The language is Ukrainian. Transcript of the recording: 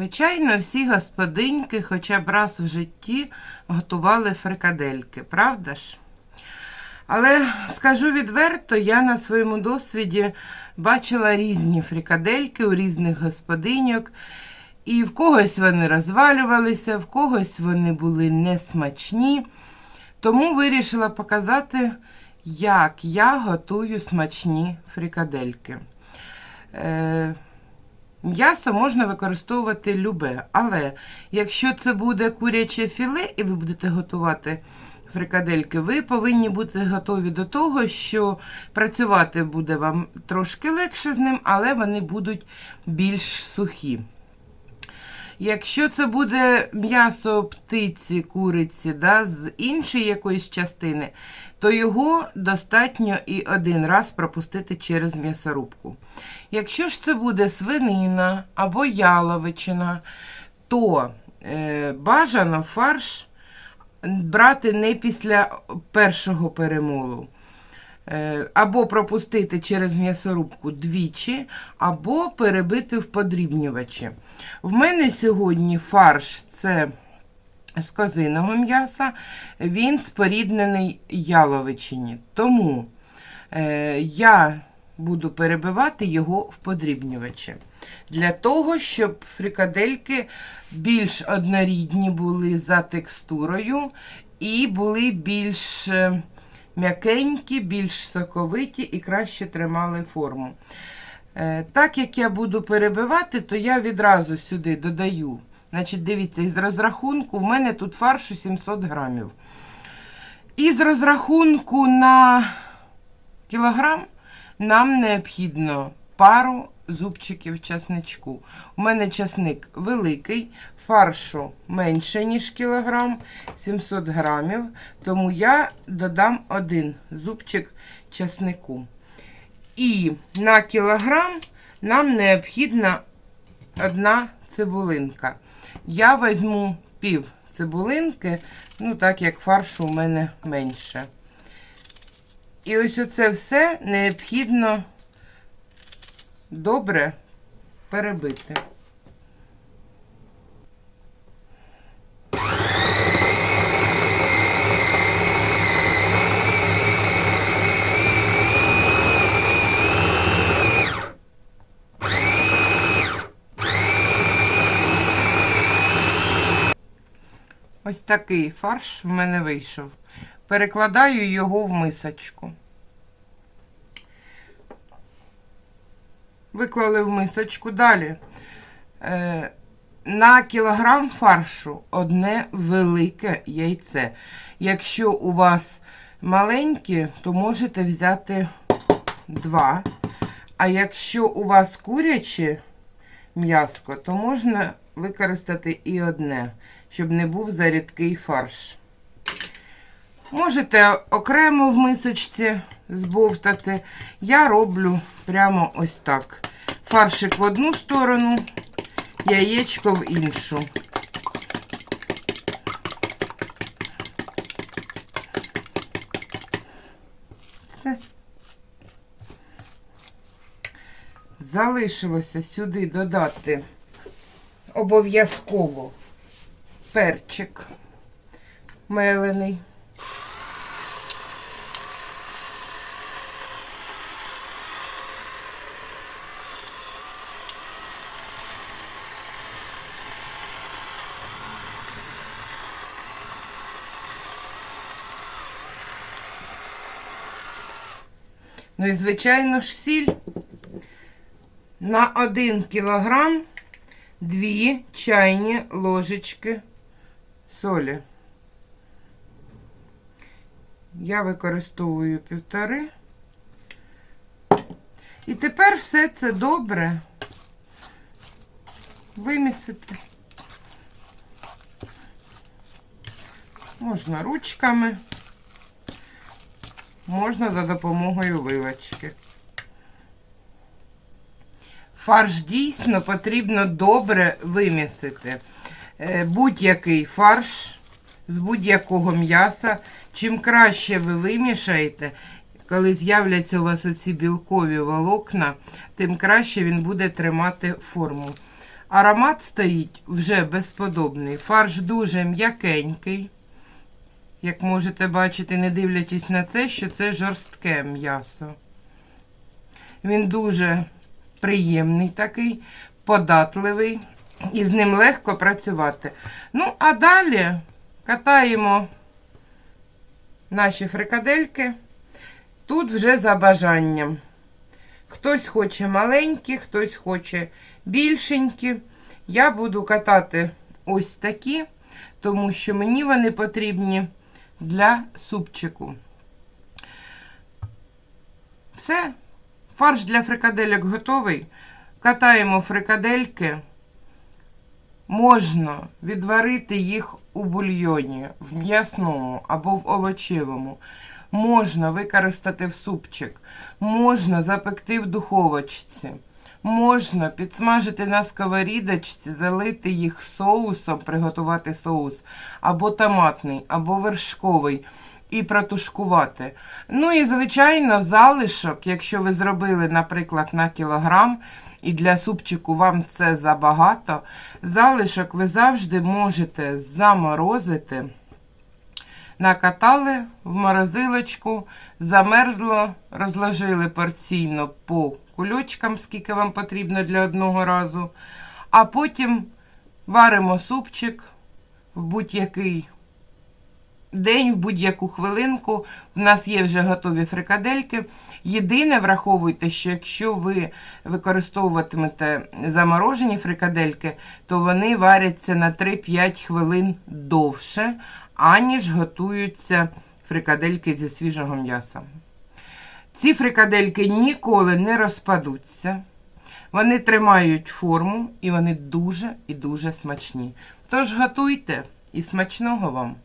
Звичайно, всі господиньки хоча б раз в житті готували фрикадельки, правда ж? Але скажу відверто, я на своєму досвіді бачила різні фрикадельки у різних господиньок. І в когось вони розвалювалися, в когось вони були несмачні. Тому вирішила показати, як я готую смачні фрикадельки. Е, М'ясо можна використовувати любе, але якщо це буде куряче філе і ви будете готувати фрикадельки, ви повинні бути готові до того, що працювати буде вам трошки легше з ним, але вони будуть більш сухі. Якщо це буде м'ясо птиці, куриці, да, з іншої якоїсь частини, то його достатньо і один раз пропустити через м'ясорубку. Якщо ж це буде свинина або яловичина, то е, бажано фарш брати не після першого перемолу. Е, Або пропустити через м'ясорубку двічі, або перебити в подрібнювачі. В мене сьогодні фарш це з козиного м'яса, він споріднений яловичині. Тому е, я буду перебивати його в подрібнювачі. Для того, щоб фрикадельки більш однорідні були за текстурою і були більш е, м'якенькі, більш соковиті і краще тримали форму. Е, Так як я буду перебивати, то я відразу сюди додаю. Значить, дивіться, із розрахунку в мене тут фаршу 700 грамів. Із розрахунку на кілограм нам необхідно пару зубчиків часничку. У мене часник великий, фаршу менше, ніж кілограм, 700 грамів, тому я додам один зубчик часнику. І на кілограм нам необхідна одна цибулинка. Я візьму пів цибулинки, ну так як фаршу у мене менше. І ось оце все необхідно добре перебити. Ось такий фарш в мене вийшов. Перекладаю його в мисочку. Виклали в мисочку. Далі. Е, на кілограм фаршу одне велике яйце. Якщо у вас маленькі, то можете взяти два. А якщо у вас куряче м'яско, то можна використати і одне, щоб не був зарідкий фарш. Можете окремо в мисочці збовтати. Я роблю прямо ось так. Фаршик в одну сторону, яєчко в іншу. Все. Залишилося сюди додати обов'язково перчик мелений. Ну і, звичайно ж, сіль на 1 кілограм 2 чайні ложечки солі. Я використовую півтори. І тепер все це добре вимісити. Можна ручками, можна за допомогою вилочки. Фарш дійсно потрібно добре вимісити. Е, Будь-який фарш з будь-якого м'яса. Чим краще ви вимішаєте, коли з'являться у вас оці білкові волокна, тим краще він буде тримати форму. Аромат стоїть вже безподобний. Фарш дуже м'якенький. Як можете бачити, не дивлячись на це, що це жорстке м'ясо. Він дуже приємний такий, податливий, і з ним легко працювати. Ну, а далі катаємо наші фрикадельки. Тут вже за бажанням. Хтось хоче маленькі, хтось хоче більшенькі. Я буду катати ось такі, тому що мені вони потрібні для супчику. Все, фарш для фрикадельок готовий. Катаємо фрикадельки. Можна відварити їх у бульйоні, в м'ясному або в овочевому. Можна використати в супчик, можна запекти в духовочці, можна підсмажити на сковорідочці, залити їх соусом, приготувати соус, або томатний, або вершковий, і протушкувати. Ну і, звичайно, залишок, якщо ви зробили, наприклад, на кілограм, і для супчику вам це забагато, залишок ви завжди можете заморозити. Накатали в морозилочку, замерзло, розложили порційно по кульочкам, скільки вам потрібно для одного разу. А потім варимо супчик в будь-який день, в будь-яку хвилинку. У нас є вже готові фрикадельки. Єдине, враховуйте, що якщо ви використовуватимете заморожені фрикадельки, то вони варяться на 3-5 хвилин довше, аніж готуються фрикадельки зі свіжого м'яса. Ці фрикадельки ніколи не розпадуться. Вони тримають форму і вони дуже і дуже смачні. Тож готуйте і смачного вам!